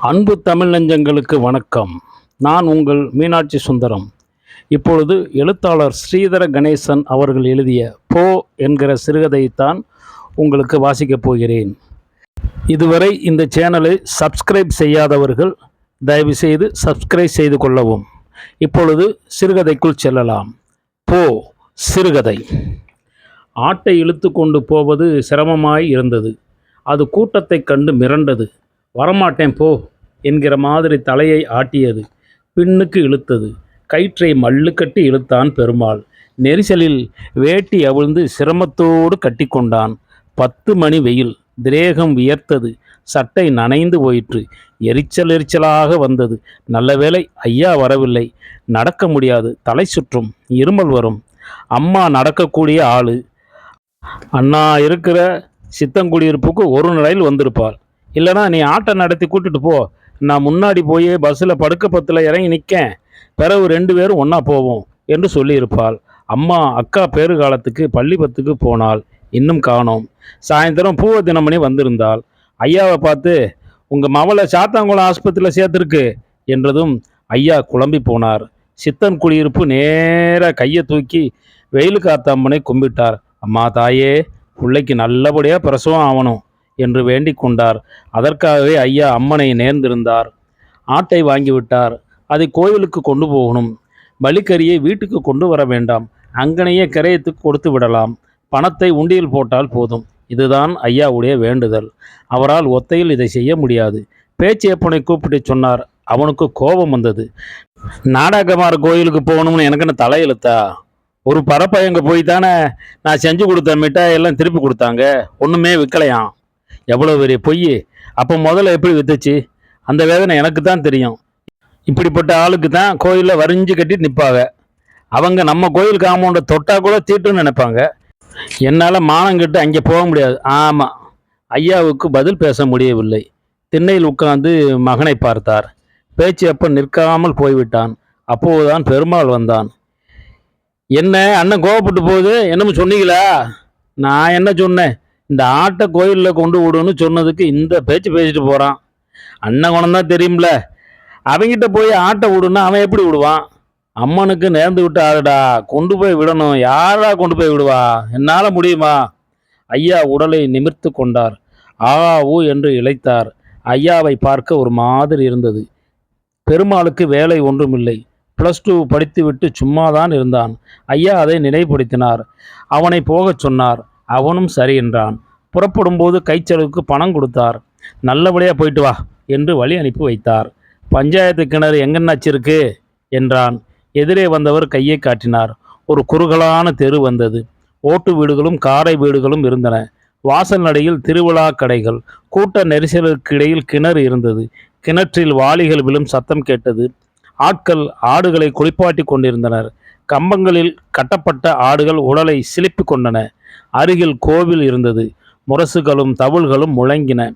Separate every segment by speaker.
Speaker 1: அன்பு தமிழ் நெஞ்சங்களுக்கு வணக்கம். நான் உங்கள் மீனாட்சி சுந்தரம். இப்பொழுது எழுத்தாளர் ஸ்ரீதர கணேசன் அவர்கள் எழுதிய போ என்கிற சிறுகதையைத்தான் உங்களுக்கு வாசிக்கப் போகிறேன். இதுவரை இந்த சேனலை சப்ஸ்கிரைப் செய்யாதவர்கள் தயவுசெய்து சப்ஸ்கிரைப் செய்து கொள்ளவும். இப்பொழுது சிறுகதைக்குள் செல்லலாம். போ. சிறுகதை. ஆட்டை இழுத்து கொண்டு போவது சிரமமாய் இருந்தது. அது கூட்டத்தைக் கண்டு மிரண்டது. வரமாட்டேன் போ என்கிற மாதிரி தலையை ஆட்டியது. பின்னுக்கு இழுத்தது. கயிற்றை மல்லு கட்டி இழுத்தான் பெருமாள். நெரிசலில் வேட்டி அவிழ்ந்து சிரமத்தோடு கட்டிக்கொண்டான் பத்து மணி வெயில். திரேகம் வியர்த்தது. சட்டை நனைந்து போயிற்று. எரிச்சல் எரிச்சலாக வந்தது. நல்ல வேளை ஐயா வரவில்லை. நடக்க முடியாது. தலை சுற்றும். இருமல் வரும். அம்மா நடக்கக்கூடிய ஆள். அண்ணா இருக்கிற சித்தங்குடியிருப்புக்கு ஒரு நிலையில் வந்திருப்பாள். இல்லைனா நீ ஆட்டை நடத்தி கூட்டிட்டு போ. நான் முன்னாடி போய் பஸ்ஸில் படுக்க பத்தில் இறங்கி நிற்கேன் பிறகு ரெண்டு பேரும் ஒன்றா போவோம் என்று சொல்லியிருப்பாள். அம்மா அக்கா பேறு காலத்துக்கு பள்ளிப்பத்துக்கு போனாள். இன்னும் காணோம். சாயந்தரம் பூவ தினமணி வந்திருந்தாள். ஐயாவை பார்த்து உங்கள் மவளை சாத்தாங்குளம் ஆஸ்பத்திரியில் சேர்த்துருக்கு என்றதும் ஐயா குழம்பி போனார். சித்தன் குடியிருப்பு நேராக கையை தூக்கி வெயில் காத்தம்மனை கும்பிட்டார். அம்மா தாயே பிள்ளைக்கு நல்லபடியாக பிரசவம் ஆகணும் என்று வேண்டிக் கொண்டார். அதற்காகவே ஐயா அம்மனை நேர்ந்திருந்தார். ஆட்டை வாங்கிவிட்டார் அதை கோயிலுக்கு கொண்டு போகணும். பலிக்கரியை வீட்டுக்கு கொண்டு வர வேண்டாம். அங்கனையே கிரயத்துக்கு கொடுத்து விடலாம். பணத்தை உண்டியில் போட்டால் போதும். இதுதான் ஐயாவுடைய வேண்டுதல். அவரால் ஒத்தையில் இதை செய்ய முடியாது. பேச்சியப்பனை கூப்பிட்டு சொன்னார். அவனுக்கு கோபம் வந்தது. நாடாகமார் கோயிலுக்கு போகணும்னு எனக்குன்னு தலையெழுத்தா? ஒரு பரப்பயங்க போய் தானே நான் செஞ்சு கொடுத்த மிட்டாய் எல்லாம் திருப்பி கொடுத்தாங்க. ஒன்றுமே விற்கலையாம் எவ்வளோ பெரிய பொய்? அப்போ முதல்ல எப்படி வித்துச்சு? அந்த வேதனை எனக்கு தான் தெரியும். இப்படிப்பட்ட ஆளுக்கு தான் கோயிலில் வரிஞ்சு கட்டி நிற்பாங்க அவங்க நம்ம கோயில் காம்பவுண்டை தொட்டால் கூட தீட்டுன்னு நினைப்பாங்க. என்னால் மானம் கட்டு அங்கே போக முடியாது. ஆமாம் ஐயாவுக்கு பதில் பேச முடியவில்லை. திண்ணையில் உட்கார்ந்து மகனை பார்த்தார். பேச்சு எப்போ நிற்காமல் போய்விட்டான். அப்போதுதான் பெருமாள் வந்தான். என்ன அண்ணன் கோவப்பட்டு போகுது? என்னமோ சொன்னீங்களா? நான் என்ன சொன்னேன்? இந்த ஆட்டை கோயிலில் கொண்டு விடுன்னு சொன்னதுக்கு இந்த பேச்சு பேசிட்டு போகிறான் அண்ணன் குணம்தான் தெரியும்ல. அவங்கிட்ட போய் ஆட்டை விடுன்னா அவன் எப்படி விடுவான்? அம்மனுக்கு நேர்ந்து விட்டு ஆடுடா கொண்டு போய் விடணும். யாரா கொண்டு போய் விடுவா? என்னால் முடியுமா? ஐயா உடலை நிமிர்த்து கொண்டார். ஆ ஊ என்று இழைத்தார். ஐயாவை பார்க்க ஒரு மாதிரி இருந்தது. பெருமாளுக்கு வேலை ஒன்றுமில்லை. ப்ளஸ் டூ படித்துவிட்டு சும்மாதான் இருந்தான். ஐயா அதை நினைப்படுத்தினார் அவனை போகச் சொன்னார். அவனும் சரி என்றான். புறப்படும்போது கைச்செலவுக்கு பணம் கொடுத்தார். நல்லபடியாக போயிட்டு வா என்று வழி அனுப்பி வைத்தார். பஞ்சாயத்து கிணறு எங்கன்னாச்சு இருக்கு? என்றான். எதிரே வந்தவர் கையை காட்டினார். ஒரு குறுகலான தெரு வந்தது. ஓட்டு வீடுகளும் காரை வீடுகளும் இருந்தன. வாசல் நடையில் திருவிழா கடைகள் கூட்ட நெரிசலுக்கு இடையில் கிணறு இருந்தது. கிணற்றில் வாளிகள் விழும் சத்தம் கேட்டது. ஆட்கள் ஆடுகளை குளிப்பாட்டி கொண்டிருந்தனர். கம்பங்களில் கட்டப்பட்ட ஆடுகள் உடலை சிலிப்பிக் கொண்டன. அருகில் கோவில் இருந்தது. முரசுகளும் தவுள்களும் முழங்கின.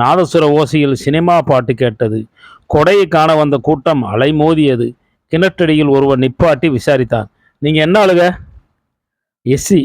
Speaker 1: நாதசுர ஓசையில் சினிமா பாட்டு கேட்டது. கொடையை காண வந்த கூட்டம் அலைமோதியது. கிணற்றடியில் ஒருவர் நிப்பாட்டி விசாரித்தான். நீங்கள் என்ன அழுக எஸ்சி.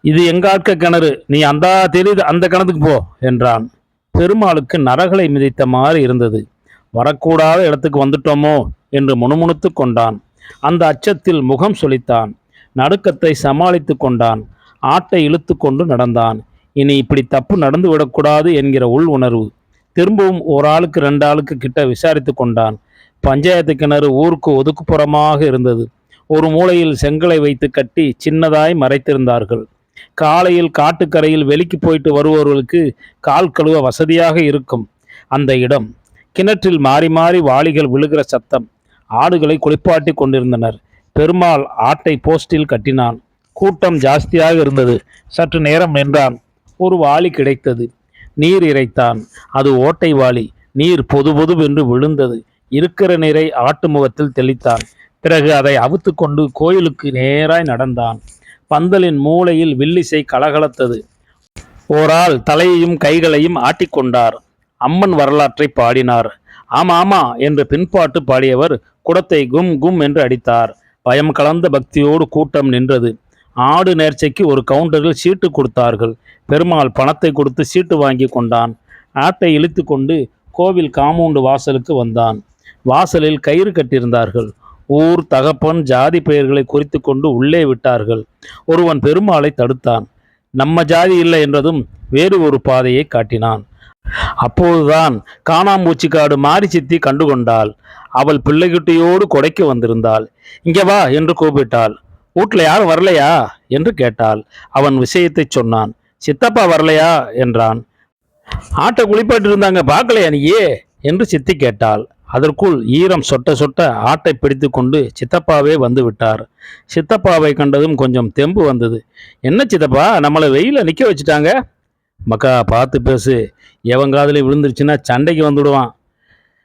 Speaker 1: இது எங்க ஆட்க கிணறு? நீ அந்த தெரியுது அந்த கிணத்துக்கு போ என்றான். பெருமாளுக்கு நரகளை மிதித்த மாதிரி இருந்தது. வரக்கூடாத இடத்துக்கு வந்துட்டோமோ? என்று முணுமுணுத்து கொண்டான். அந்த அச்சத்தில் முகம் சொலித்தான் நடுக்கத்தை சமாளித்து கொண்டான். ஆட்டை இழுத்து கொண்டு நடந்தான். இனி இப்படி தப்பு நடந்து விடக்கூடாது என்கிற உள் உணர்வு. திரும்பவும் ஒரு ஆளுக்கு ரெண்டு ஆளுக்கு கிட்ட விசாரித்து கொண்டான். பஞ்சாயத்து கிணறு ஊருக்கு ஒதுக்குப்புறமாக இருந்தது. ஒரு மூலையில் செங்கலை வைத்து கட்டி சின்னதாய் மறைத்திருந்தார்கள். காலையில் காட்டுக்கரையில் வெளிக்கு போயிட்டு வருபவர்களுக்கு கால் கழுவ வசதியாக இருக்கும். அந்த இடம் கிணற்றில் மாறி மாறி வாளிகள் விழுகிற சத்தம். ஆடுகளை குளிப்பாட்டி கொண்டிருந்தனர். பெருமாள் ஆட்டை போஸ்டில் கட்டினான். கூட்டம் ஜாஸ்தியாக இருந்தது. சற்று நேரம் நின்றான். ஒரு வாளி கிடைத்தது. நீர் இறைத்தான். அது ஓட்டை வாளி. நீர் பொது பொதுவென்று விழுந்தது. இருக்கிற நீரை ஆட்டு முகத்தில் தெளித்தான். பிறகு அதை அவுத்து கொண்டு கோயிலுக்கு நேராய் நடந்தான். பந்தலின் மூலையில் வில்லிசை கலகலத்தது. ஓராள் தலையையும் கைகளையும் ஆட்டிக்கொண்டார். அம்மன் வரலாற்றை பாடினார். ஆமா ஆமா என்று பின்பாட்டு பாடியவர் குடத்தை கும் கும் என்று அடித்தார். பயம் கலந்த பக்தியோடு கூட்டம் நின்றது. ஆடு நேர்ச்சைக்கு ஒரு கவுண்டரில் சீட்டு கொடுத்தார்கள். பெருமாள் பணத்தை கொடுத்து சீட்டு வாங்கி கொண்டான். ஆட்டை இழுத்து கொண்டு கோவில் காம்பவுண்டு வாசலுக்கு வந்தான். வாசலில் கயிறு கட்டியிருந்தார்கள். ஊர் தகப்பன் ஜாதி பெயர்களை குறித்து கொண்டு உள்ளே விட்டார்கள். ஒருவன் பெருமாளை தடுத்தான். நம்ம ஜாதி இல்லை என்றதும் வேறு ஒரு பாதையை காட்டினான். அப்போதுதான் காணாம்பூச்சிக்காடு மாரி சித்தி கண்டுகொண்டாள். அவள் பிள்ளைகுட்டியோடு கொடைக்கு வந்திருந்தாள். இங்கே வா என்று கூப்பிட்டாள். வீட்ல யாரும் வரலையா என்று கேட்டாள். அவன் விஷயத்தை சொன்னான். சித்தப்பா வரலையா என்றான். ஆட்டை குளிப்பாட்டு இருந்தாங்க பார்க்கலையா நீயே? என்று சித்தி கேட்டாள். அதற்குள் ஈரம் சொட்ட சொட்ட ஆட்டை பிடித்து கொண்டு சித்தப்பாவே வந்து விட்டார். சித்தப்பாவை கண்டதும் கொஞ்சம் தெம்பு வந்தது. என்ன சித்தப்பா நம்மளை வெயில நிற்க வச்சுட்டாங்க? மக்கா பார்த்து பேசு. எவன் காதலி விழுந்துருச்சுன்னா சண்டைக்கு வந்துடுவான்.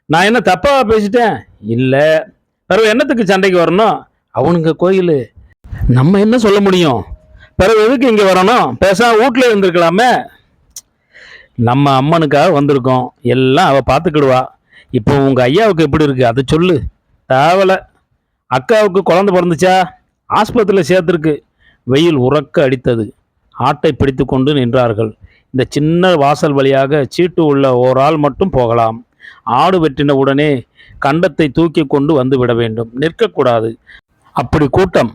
Speaker 1: நான் என்ன தப்பாவா பேசிட்டேன்? இல்லை. பிறகு என்னத்துக்கு சண்டைக்கு வரணும்? அவனுங்க கோயில். நம்ம என்ன சொல்ல முடியும்? பிறகு எதுக்கு இங்கே வரணும்? பேசாம வீட்டில் இருந்திருக்கலாமே. நம்ம அம்மனுக்காக வந்திருக்கோம். எல்லாம் அவள் பார்த்துக்கிடுவா. இப்போ உங்கள் ஐயாவுக்கு எப்படி இருக்குது அதை சொல்லு. தேவலை. அக்காவுக்கு குழந்த பிறந்துச்சா? ஆஸ்பத்திரியில் சேர்த்துருக்கு. வெயில் உறக்க அடித்தது. ஆட்டை பிடித்து கொண்டு நின்றார்கள். இந்த சின்ன வாசல் வழியாக சீட்டு உள்ள ஓர் ஆள் மட்டும் போகலாம். ஆடு வெட்டின உடனே கண்டத்தை தூக்கி கொண்டு வந்து விட வேண்டும். நிற்கக்கூடாது. அப்படி கூட்டம்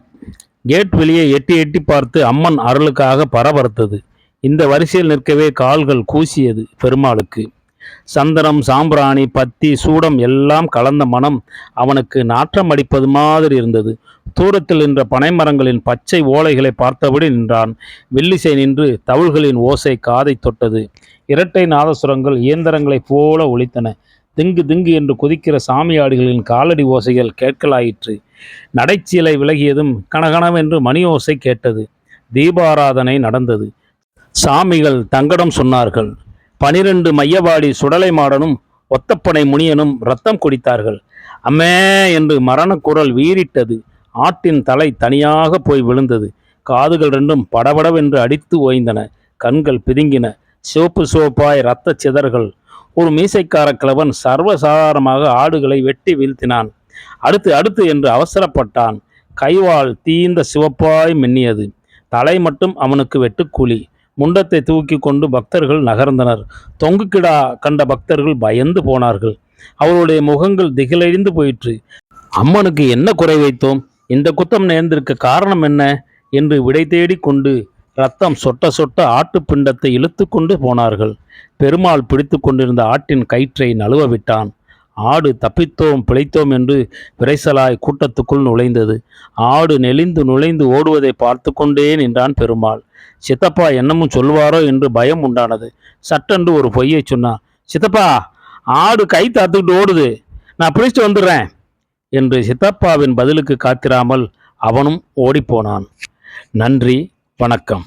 Speaker 1: கேட் வெளியே எட்டி எட்டி பார்த்து அம்மன் அருளுக்காக பரபரத்தது. இந்த வரிசையில் நிற்கவே கால்கள் கூசியது பெருமாளுக்கு. சந்தனம் சாம்பிராணி பத்தி சூடம் எல்லாம் கலந்த மனம் அவனுக்கு நாற்றம் அடிப்பது மாதிரி இருந்தது. தூரத்தில் நின்ற பனைமரங்களின் பச்சை ஓலைகளை பார்த்தபடி நின்றான். வெள்ளிசை நின்று தவுள்களின் ஓசை காதை தொட்டது. இரட்டை நாதசுரங்கள் இயந்திரங்களைப் போல ஒழித்தன திங்கு திங்கு என்று குதிக்கிற சாமியாடிகளின் காலடி ஓசைகள் கேட்கலாயிற்று. நடைச்சீலை விலகியதும் கனகனவென்று மணி ஓசை கேட்டது. தீபாராதனை நடந்தது. சாமிகள் தங்கடம் சொன்னார்கள். பனிரெண்டு மையவாடி சுடலை மாடனும் ஒத்தப்பனை முனியனும் ரத்தம் குடித்தார்கள். அம்மே என்று மரணக்குரல் வீறிட்டது. ஆட்டின் தலை தனியாக போய் விழுந்தது. காதுகள் ரெண்டும் படபடவென்று அடித்து ஓய்ந்தன. கண்கள் பிதுங்கின. சிவப்பு சிவப்பாய் இரத்த சிதறுகள் ஒரு மீசைக்கார கிழவன் சர்வசாதாரணமாக ஆடுகளை வெட்டி வீழ்த்தினான். அடுத்து அடுத்து என்று அவசரப்பட்டான். கைவாள் தீந்த சிவப்பாய் மின்னியது. தலை மட்டும் அவனுக்கு வெட்டுக்கூலி முண்டத்தை தூக்கி கொண்டு பக்தர்கள் நகர்ந்தனர். தொங்குக்கிடா கண்ட பக்தர்கள் பயந்து போனார்கள். அவருடைய முகங்கள் திகிலழிந்து போயிற்று. அம்மனுக்கு என்ன குறை வைத்தோம்? இந்த குத்தம் நேர்ந்திருக்க காரணம் என்ன? என்று விடை தேடிக் கொண்டு ரத்தம் சொட்ட சொட்ட ஆட்டு பிண்டத்தை இழுத்து கொண்டு போனார்கள். பெருமாள் பிடித்து கொண்டிருந்த ஆட்டின் கயிற்றை நழுவ விட்டான். ஆடு தப்பித்தோம் பிழைத்தோம் என்று விரைசலாய் கூட்டத்துக்குள் நுழைந்தது. ஆடு நெளிந்து நுழைந்து ஓடுவதை பார்த்து கொண்டே நின்றான் பெருமாள். சித்தப்பா என்னமும் சொல்வாரோ என்று பயம் உண்டானது. சட்டென்று ஒரு பொய்யை சொன்னான் சித்தப்பா ஆடு கை தாத்துக்கிட்டு ஓடுது. நான் பிடிச்சிட்டு வந்துடுறேன். என்று சித்தப்பாவின் பதிலுக்கு காத்திராமல் அவனும் ஓடிப்போனான். நன்றி வணக்கம்.